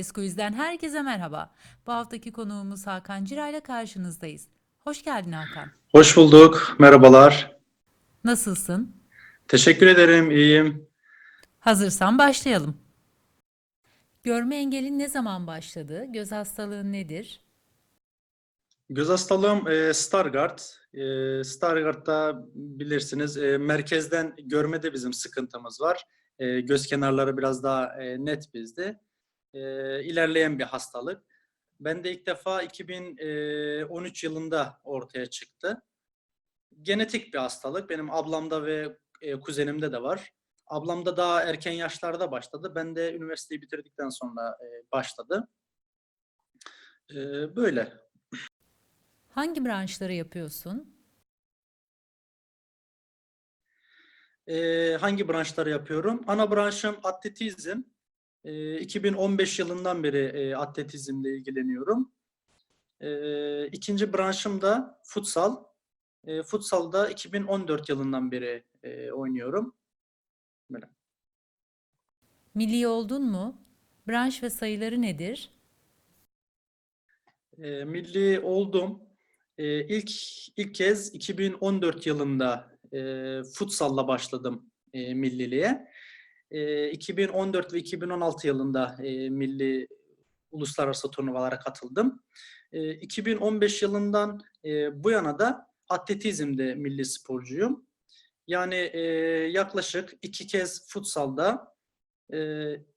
Gez Quiz'den herkese merhaba. Bu haftaki konuğumuz Hakan Cira ile karşınızdayız. Hoş geldin Hakan. Hoş bulduk. Merhabalar. Nasılsın? Teşekkür ederim. İyiyim. Hazırsan başlayalım. Görme engelin ne zaman başladı? Göz hastalığın nedir? Göz hastalığım e, Stargardt. E, Stargardt'ta bilirsiniz e, merkezden görmede bizim sıkıntımız var. E, göz kenarları biraz daha e, net bizde. E, ilerleyen bir hastalık. Ben de ilk defa 2013 yılında ortaya çıktı. Genetik bir hastalık. Benim ablamda ve e, kuzenimde de var. Ablamda daha erken yaşlarda başladı. Ben de üniversiteyi bitirdikten sonra e, başladı. E, böyle. Hangi branşları yapıyorsun? Ee, hangi branşları yapıyorum? Ana branşım atletizm. Ee, 2015 yılından beri e, atletizmle ilgileniyorum. Ee, ikinci branşım da futsal. E, futsalda 2014 yılından beri e, oynuyorum. Böyle. Milli oldun mu? Branş ve sayıları nedir? E, milli oldum. E, ilk ilk kez 2014 yılında e, futsalla başladım e, milliliğe. E, 2014 ve 2016 yılında e, milli uluslararası turnuvalara katıldım. E, 2015 yılından e, bu yana da atletizmde milli sporcuyum. Yani e, yaklaşık iki kez futsalda,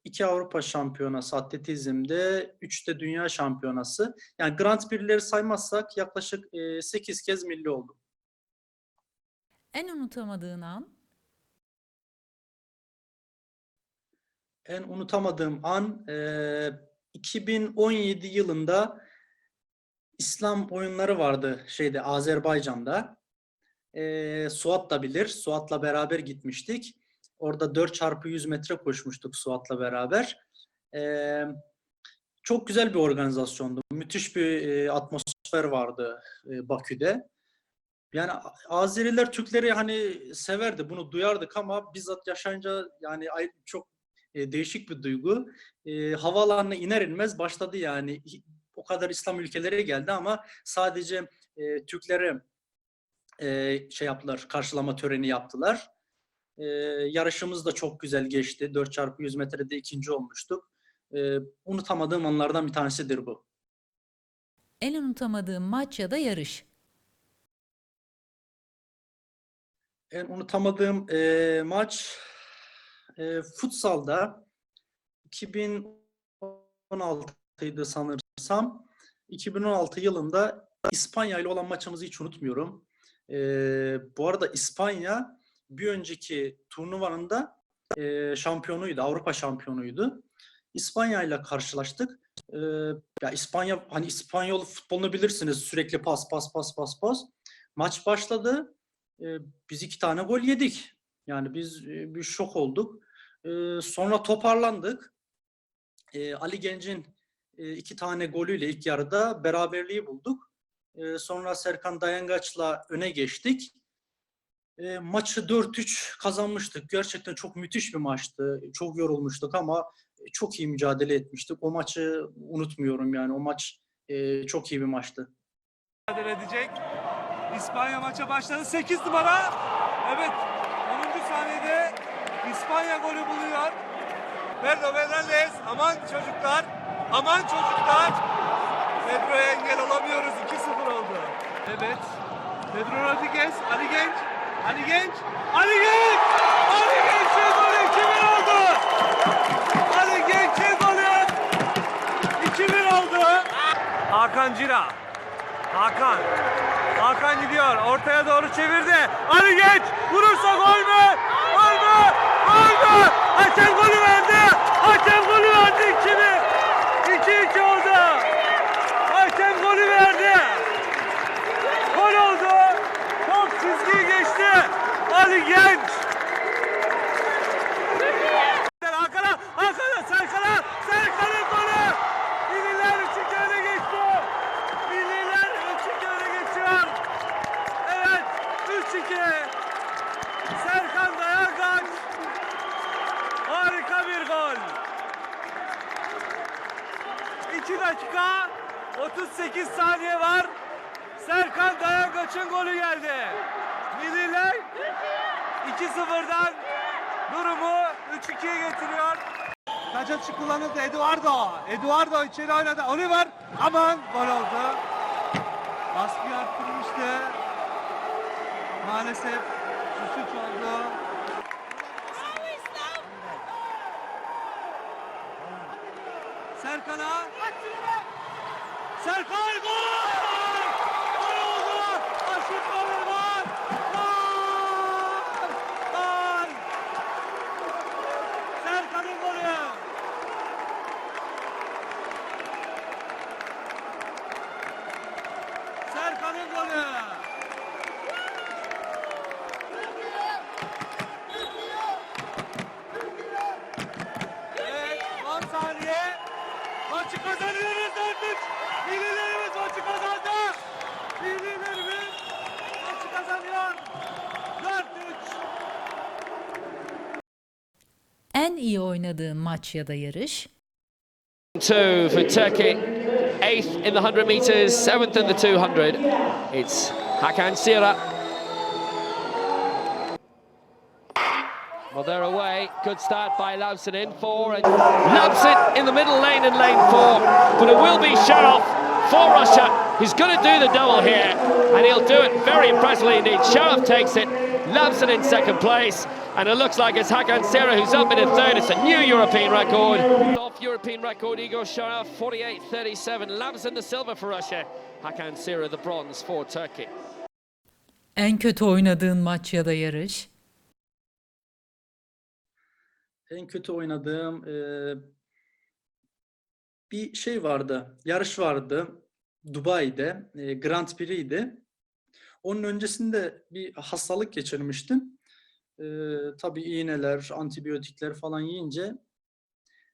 iki Avrupa Şampiyonası atletizmde, üçte Dünya Şampiyonası. Yani Grand Prix'leri saymazsak yaklaşık 8 kez milli oldum. En unutamadığın an? En unutamadığım an e, 2017 yılında İslam oyunları vardı şeyde Azerbaycan'da. E, Suat da bilir. Suat'la beraber gitmiştik. Orada 4 çarpı 100 metre koşmuştuk Suat'la beraber. E, çok güzel bir organizasyondu. Müthiş bir e, atmosfer vardı e, Bakü'de. Yani Azeriler Türkleri hani severdi, bunu duyardık ama bizzat yaşayınca yani çok e, değişik bir duygu. E, havaalanına iner inmez başladı yani. O kadar İslam ülkeleri geldi ama sadece e, Türklere e, şey yaptılar, karşılama töreni yaptılar. E, yarışımız da çok güzel geçti. 4x100 metrede ikinci olmuştuk. E, unutamadığım anlardan bir tanesidir bu. En unutamadığın maç ya da yarış? En unutamadığım e, maç e, futsalda 2016'ydı sanırsam. 2016 yılında İspanya ile olan maçımızı hiç unutmuyorum. E, bu arada İspanya bir önceki turnuvanın e, şampiyonuydu, Avrupa şampiyonuydu. İspanya ile karşılaştık. E, ya İspanya hani İspanyol futbolunu bilirsiniz sürekli pas pas pas pas pas. Maç başladı. E, biz iki tane gol yedik. Yani biz e, bir şok olduk. E, sonra toparlandık. E, Ali Genc'in iki tane golüyle ilk yarıda beraberliği bulduk. Sonra Serkan Dayangaç'la öne geçtik. Maçı 4-3 kazanmıştık. Gerçekten çok müthiş bir maçtı. Çok yorulmuştuk ama çok iyi mücadele etmiştik. O maçı unutmuyorum yani. O maç çok iyi bir maçtı. mücadele edecek. İspanya maça başladı. 8 numara. Evet. 10. saniyede İspanya golü buluyor. Pedro Fernandez. Aman çocuklar. Aman çocuklar. Pedro'ya engel olamıyoruz. 2-0 oldu. Evet. Pedro Rodriguez. Ali Genç. Ali Genç. Ali Genç. Ali Genç'in golü 2-1 oldu. Ali Genç'in golü 2-1 oldu. Hakan Cira. Hakan. Hakan gidiyor. Ortaya doğru çevirdi. Ali Genç. Vurursa gol mü? Mü? Hakem golü verdi. Hakem golü verdi 2-1. 2-2 oldu. Hakem golü verdi. Gol oldu. Top çizgiyi geçti. Ali Genç. Hakan'a, Hakan'a, Serkan'a, Serkan'ın golü. Milliler 3-2 öne geçti. Milliler 3-2 öne geçiyor. Evet, 3-2. Serkan Dayangaç. Harika bir gol. 2 dakika 38 saniye var. Serkan Dayangaç'ın golü geldi. Milliler 2-0'dan durumu 3-2'ye getiriyor. Kaç kullanıldı Eduardo. Eduardo içeri oynadı. Oliver aman gol oldu. Baskıyı arttırmıştı. Maalesef şu suç oldu. Oynadığın maç ya da yarış? two for Turkey. Eighth in the 100 metres, seventh in the 200. It's Hakan Sira. Well, they're away. Good start by Labson in four. And Labson in the middle lane in lane four. But it will be Sharov for Russia. He's going to do the double here. And he'll do it very impressively indeed. Sharov takes it. Labson in second place. And it looks like it's Hakan Sera who's up in the third. It's a new European record. Off European record, Igor Sharov, 48.37. Labson the silver for Russia. Hakan Sera the bronze for Turkey. En kötü oynadığın maç ya da yarış? En kötü oynadığım eee, bir şey vardı. Yarış vardı. Dubai'de. eee, Grand Prix'ydi. Onun öncesinde bir hastalık geçirmiştim. Eee tabii iğneler, antibiyotikler falan yiyince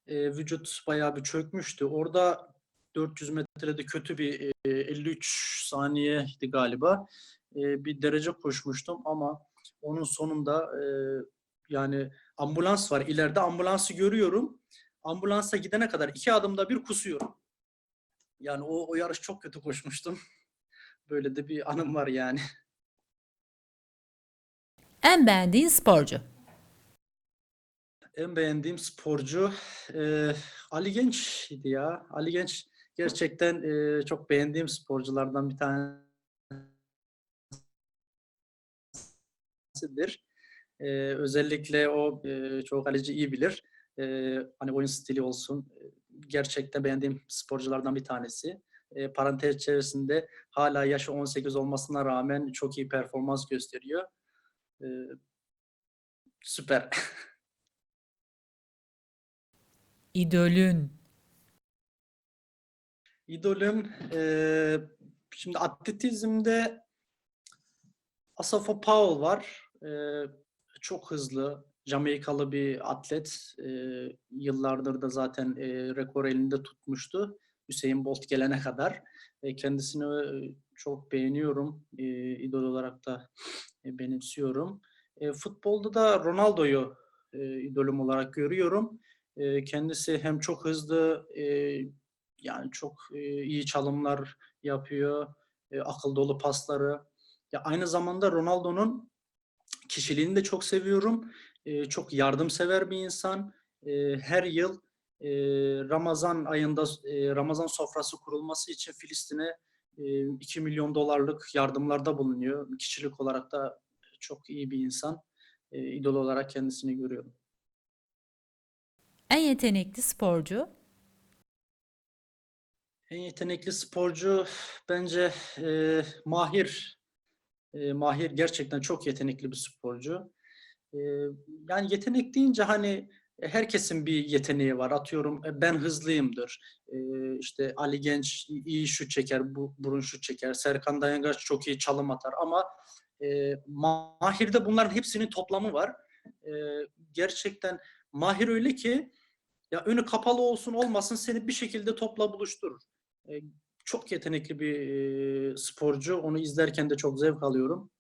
eee, vücut bayağı bir çökmüştü. Orada 400 metrede kötü bir eee, 53 saniyeydi galiba. Eee, bir derece koşmuştum ama onun sonunda eee, yani ambulans var. İleride ambulansı görüyorum. Ambulansa gidene kadar iki adımda bir kusuyorum. Yani o, o yarış çok kötü koşmuştum. Böyle de bir anım var yani. En beğendiğin sporcu? En beğendiğim sporcu eee, Ali Genç'ydi ya. Ali Genç gerçekten eee, çok beğendiğim sporculardan bir tanesidir. Eee, özellikle o eee çoğu kaleci iyi bilir. Eee, hani oyun stili olsun. eee, Gerçekten beğendiğim sporculardan bir tanesi. Eee, parantez içerisinde hala yaşı 18 olmasına rağmen çok iyi performans gösteriyor. Eee, süper. İdolün? İdolüm eee, şimdi atletizmde Asafo Powell var. Eee, çok hızlı, Jamaikalı bir atlet. Eee, yıllardır da zaten eee, rekor elinde tutmuştu. Hüseyin Bolt gelene kadar. E, kendisini e, çok beğeniyorum. E, idol olarak da e, benimsiyorum. E, futbolda da Ronaldo'yu e, idolüm olarak görüyorum. E, kendisi hem çok hızlı, e, yani çok e, iyi çalımlar yapıyor, e, akıl dolu pasları. Ya aynı zamanda Ronaldo'nun kişiliğini de çok seviyorum. E, çok yardımsever bir insan. E, her yıl e, Ramazan ayında e, Ramazan sofrası kurulması için Filistin'e e, 2 milyon dolarlık yardımlarda bulunuyor. Kişilik olarak da çok iyi bir insan. İdol olarak kendisini görüyorum. En yetenekli sporcu? En yetenekli sporcu bence e, Mahir. E, Mahir gerçekten çok yetenekli bir sporcu. E, yani yetenek deyince hani herkesin bir yeteneği var. Atıyorum e, ben hızlıyımdır. E, işte Ali Genç iyi şut çeker, bu, burun şut çeker. Serkan Dayangaç çok iyi çalım atar ama e, Mahir'de bunların hepsinin toplamı var. E, gerçekten Mahir öyle ki ya önü kapalı olsun olmasın seni bir şekilde topla buluşturur. E, çok yetenekli bir e, sporcu. Onu izlerken de çok zevk alıyorum.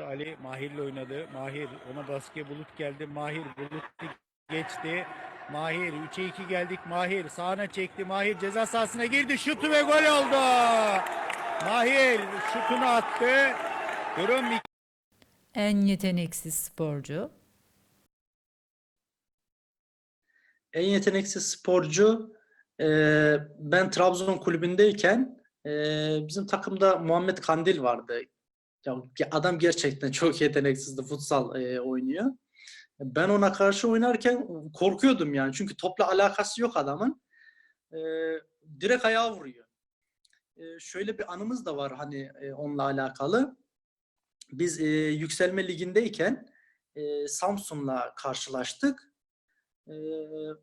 Ali Mahir'le oynadı. Mahir ona baskıya Bulut geldi. Mahir Bulut geçti. Mahir 3'e 2 geldik. Mahir sağına çekti. Mahir ceza sahasına girdi. Şutu ve gol oldu. Mahir şutunu attı. Durum En yeteneksiz sporcu. En yeteneksiz sporcu e, ben Trabzon kulübündeyken e, bizim takımda Muhammed Kandil vardı. Ya, adam gerçekten çok yeteneksizdi. Futsal e, oynuyor. Ben ona karşı oynarken korkuyordum yani. Çünkü topla alakası yok adamın. E, direkt ayağa vuruyor. E, şöyle bir anımız da var hani e, onunla alakalı. Biz e, yükselme ligindeyken e, Samsun'la karşılaştık. E,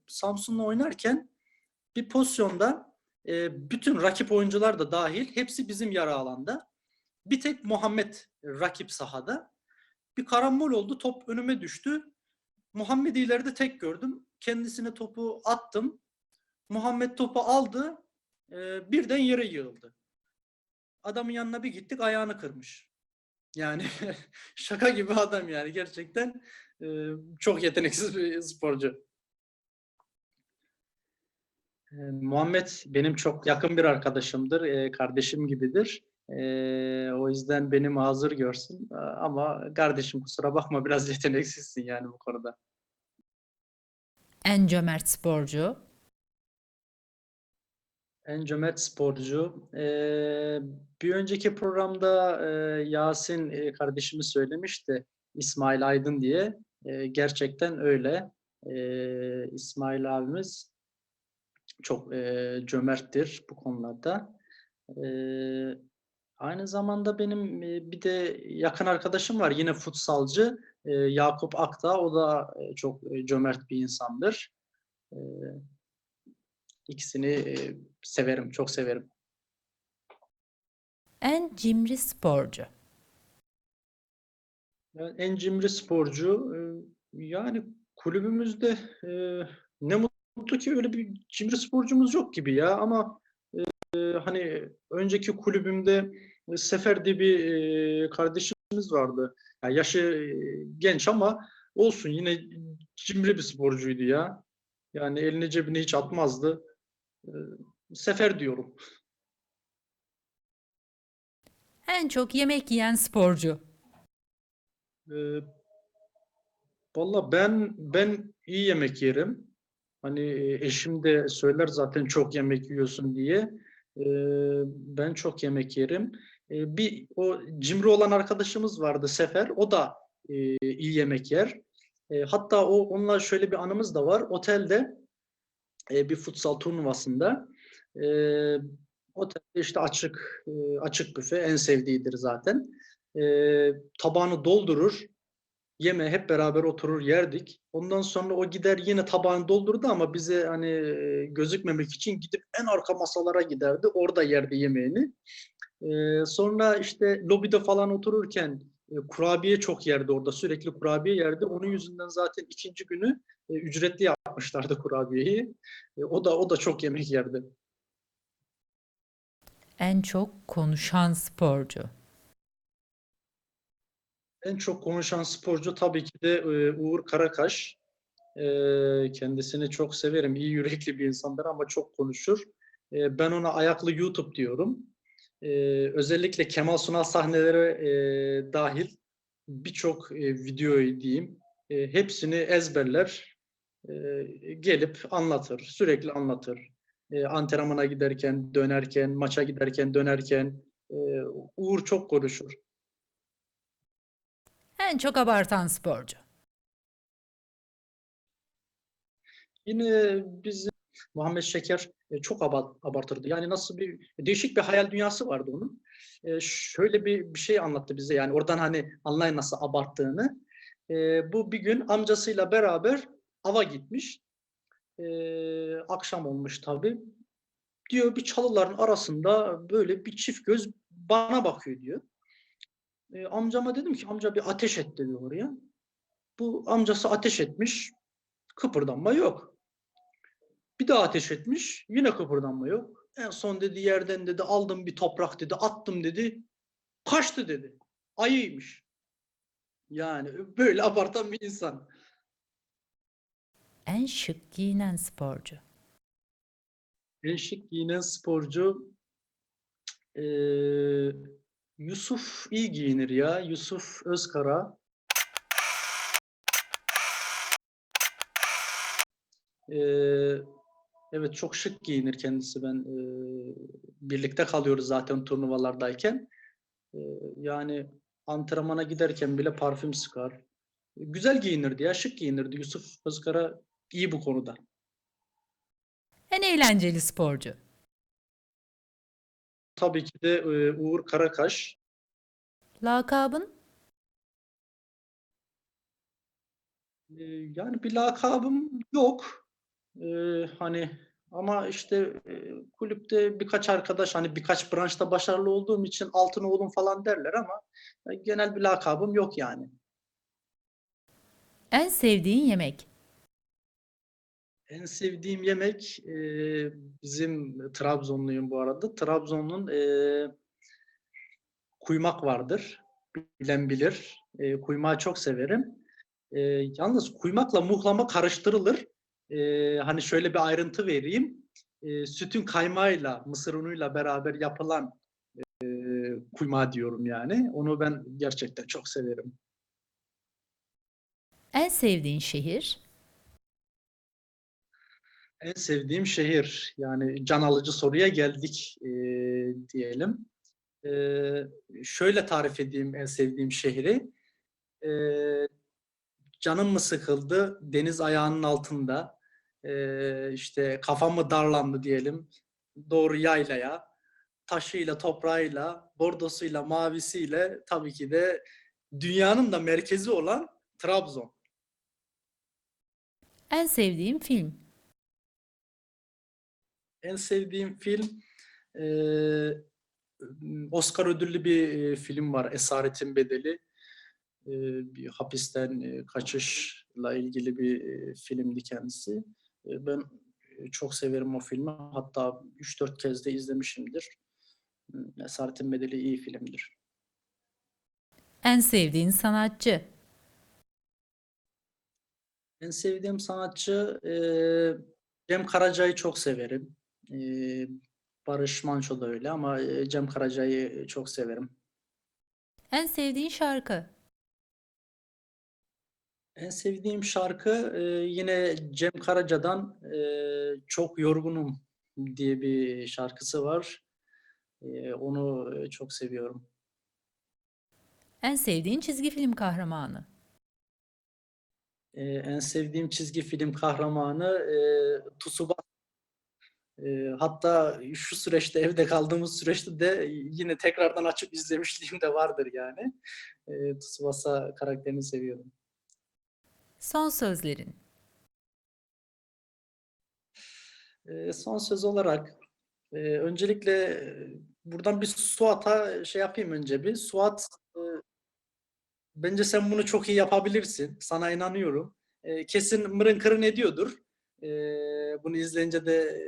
Samsun'la oynarken bir pozisyonda e, bütün rakip oyuncular da dahil hepsi bizim yarı alanda. Bir tek Muhammed rakip sahada. Bir karambol oldu. Top önüme düştü. Muhammed'i ileride tek gördüm. Kendisine topu attım. Muhammed topu aldı. e, birden yere yığıldı. Adamın yanına bir gittik ayağını kırmış. Yani şaka gibi adam yani gerçekten e, çok yeteneksiz bir sporcu. E, Muhammed benim çok yakın bir arkadaşımdır, e, kardeşim gibidir. E, o yüzden benim hazır görsün. Ama kardeşim kusura bakma biraz yeteneksizsin yani bu konuda. En cömert sporcu. En cömert sporcu. E, bir önceki programda e, Yasin e, kardeşimiz söylemişti İsmail Aydın diye. E, gerçekten öyle. E, İsmail abimiz çok e, cömerttir bu konularda. E, aynı zamanda benim e, bir de yakın arkadaşım var yine futsalcı e, Yakup Akta. O da e, çok cömert bir insandır. İkisini severim, çok severim. En cimri sporcu. En cimri sporcu yani kulübümüzde ne mutlu ki öyle bir cimri sporcumuz yok gibi ya ama hani önceki kulübümde e, Sefer diye bir e, kardeşimiz vardı. Ya yaşı e, genç ama olsun yine cimri bir sporcuydu ya. Yani elini cebine hiç atmazdı. E, Sefer diyorum. En çok yemek yiyen sporcu. Ee, valla ben ben iyi yemek yerim. Hani e, eşim de söyler zaten çok yemek yiyorsun diye. Ben çok yemek yerim. Ee, bir o cimri olan arkadaşımız vardı Sefer. O da e, iyi yemek yer. E, hatta o onunla şöyle bir anımız da var. Otelde e, bir futsal turnuvasında e, otelde işte açık e, açık büfe en sevdiğidir zaten. E, tabağını doldurur. Yeme hep beraber oturur yerdik. Ondan sonra o gider yine tabağını doldurdu ama bize hani gözükmemek için gidip en arka masalara giderdi. Orada yerdi yemeğini. E, sonra işte lobide falan otururken e, kurabiye çok yerdi orada. Sürekli kurabiye yerdi. Onun yüzünden zaten ikinci günü e, ücretli yapmışlardı kurabiyeyi. E, o da o da çok yemek yerdi. En çok konuşan sporcu. En çok konuşan sporcu tabii ki de e, Uğur Karakaş. E, kendisini çok severim. İyi yürekli bir insandır ama çok konuşur. E, ben ona ayaklı YouTube diyorum. Özellikle Kemal Sunal sahneleri e, dahil birçok videoyu diyeyim. Hepsini ezberler. Gelip anlatır. Sürekli anlatır. Antrenmana giderken, dönerken, maça giderken, dönerken. Uğur çok konuşur. En çok abartan sporcu. Yine bizim Muhammed Şeker e, çok aba- abartırdı. Yani nasıl bir değişik bir hayal dünyası vardı onun. E, şöyle bir bir şey anlattı bize. Yani oradan hani anlayın nasıl abarttığını. E, bu bir gün amcasıyla beraber ava gitmiş. Akşam olmuş tabii. Diyor bir çalıların arasında böyle bir çift göz bana bakıyor diyor. E, amcama dedim ki amca bir ateş et dedi oraya. Bu amcası ateş etmiş. Kıpırdanma yok. Bir daha ateş etmiş. Yine kıpırdanma yok. En son dedi yerden dedi aldım bir toprak dedi attım dedi. Kaçtı dedi. Ayıymış. Yani böyle abartan bir insan. En şık giyinen sporcu. En şık giyinen sporcu eee, Yusuf iyi giyinir ya. Yusuf Özkara. Eee, evet çok şık giyinir kendisi. Ben eee, birlikte kalıyoruz zaten turnuvalardayken. Eee, yani antrenmana giderken bile parfüm sıkar. Güzel giyinirdi ya, şık giyinirdi. Yusuf Özkara iyi bu konuda. En eğlenceli sporcu. Tabii ki de eee, Uğur Karakaş. Lakabın? Ee, Yani bir lakabım yok. Ee, hani ama işte e, kulüpte birkaç arkadaş hani birkaç branşta başarılı olduğum için altın oğlum falan derler ama e, genel bir lakabım yok yani. En sevdiğin yemek. En sevdiğim yemek e, bizim Trabzonluyum bu arada. Trabzon'un e, kuymak vardır. Bilen bilir. E, kuymağı çok severim. E, yalnız kuymakla muhlama karıştırılır. E, hani şöyle bir ayrıntı vereyim. E, sütün kaymağıyla, mısır unuyla beraber yapılan e, kuymağı diyorum yani. Onu ben gerçekten çok severim. En sevdiğin şehir. En sevdiğim şehir yani can alıcı soruya geldik e, diyelim. E, şöyle tarif edeyim en sevdiğim şehri. E, canım mı sıkıldı deniz ayağının altında e, işte kafam mı darlandı diyelim doğru yaylaya taşıyla toprağıyla bordosuyla mavisiyle tabii ki de dünyanın da merkezi olan Trabzon. En sevdiğin film. En sevdiğim film eee, Oscar ödüllü bir e, film var. Esaretin Bedeli. Eee, bir hapisten e, kaçışla ilgili bir e, filmdi kendisi. E, ben e, çok severim o filmi. Hatta 3-4 kez de izlemişimdir. Esaretin Bedeli iyi filmdir. En sevdiğin sanatçı. En sevdiğim sanatçı eee Cem Karaca'yı çok severim. Barış Manço da öyle ama Cem Karaca'yı çok severim. En sevdiğin şarkı. En sevdiğim şarkı e, yine Cem Karaca'dan e, Çok Yorgunum diye bir şarkısı var. E, onu çok seviyorum. En sevdiğin çizgi film kahramanı. E, en sevdiğim çizgi film kahramanı e, Tsubasa. E, hatta şu süreçte evde kaldığımız süreçte de yine tekrardan açıp izlemişliğim de vardır yani. E, Tsubasa karakterini seviyorum. Son sözlerin. E, son söz olarak e, öncelikle buradan bir Suat'a şey yapayım önce bir. Suat e, bence sen bunu çok iyi yapabilirsin. Sana inanıyorum. E, kesin mırın kırın ediyordur. E, bunu izleyince de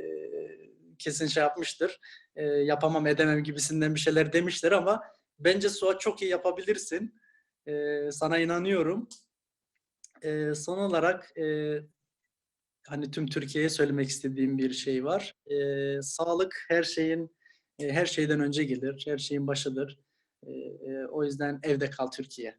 kesin şey yapmıştır. E, yapamam edemem gibisinden bir şeyler demiştir ama bence Suat çok iyi yapabilirsin. E, sana inanıyorum. E, son olarak e, hani tüm Türkiye'ye söylemek istediğim bir şey var. Ee, sağlık her şeyin e, her şeyden önce gelir, her şeyin başıdır. Ee, e, o yüzden evde kal Türkiye.